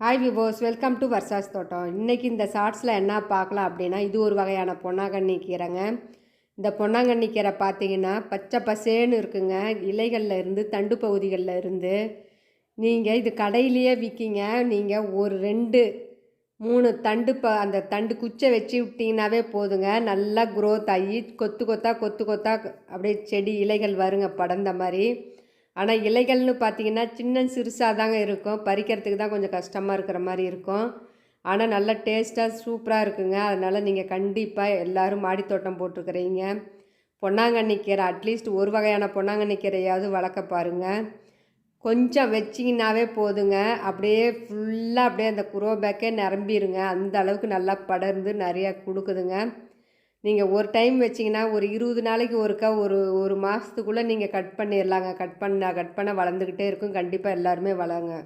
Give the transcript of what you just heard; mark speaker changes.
Speaker 1: Hi விவோஸ் welcome to வர்சாஸ் தோட்டம் இன்றைக்கி இந்த ஷார்ட்ஸில் என்ன பார்க்கலாம் அப்படின்னா இது ஒரு வகையான பொன்னாங்கண்ணி கீரைங்க. இந்த பொன்னாங்கண்ணி கீரை பார்த்தீங்கன்னா பச்சை பசேன்னு இருக்குங்க. இலைகளில் இருந்து தண்டு பகுதிகளில் இருந்து நீங்கள் இது கடையிலேயே விற்கிங்க நீங்கள் ஒரு ரெண்டு மூணு தண்டு ப அந்த தண்டு குச்சை வச்சு விட்டிங்கனாவே போதுங்க. நல்லா குரோத் ஆகி கொத்து கொத்தா கொத்து கொத்தா அப்படியே செடி இலைகள் வருங்க படந்த மாதிரி. ஆனால் இலைகள்னு பார்த்தீங்கன்னா சின்ன சிறுசாக தாங்க இருக்கும். பறிக்கிறதுக்கு தான் கொஞ்சம் கஷ்டமாக இருக்கிற மாதிரி இருக்கும். ஆனால் நல்ல டேஸ்ட்டாக சூப்பராக இருக்குங்க. அதனால் நீங்கள் கண்டிப்பாக எல்லோரும் மாடித்தோட்டம் போட்டிருக்கிறீங்க. பொன்னாங்கண்ணி கீரை அட்லீஸ்ட் ஒரு வகையான பொன்னாங்கண்ணி கீரையாவது வளர்க்க பாருங்கள் கொஞ்சம் வச்சிங்கனாவே போதுங்க. அப்படியே ஃபுல்லாக அப்படியே அந்த குரோ பேக்கே நிரம்பிடுங்க அந்த அளவுக்கு நல்லா படர்ந்து நிறையா கொடுக்குதுங்க. நீங்கள் ஒரு டைம் வச்சிங்கன்னா ஒரு இருபது நாளைக்கு ஒருக்கா ஒரு ஒரு மாதத்துக்குள்ளே நீங்கள் கட் பண்ணிடலாங்க கட் பண்ண கட் பண்ண வளர்ந்துக்கிட்டே இருக்கும். கண்டிப்பாக எல்லாருமே வளருங்க.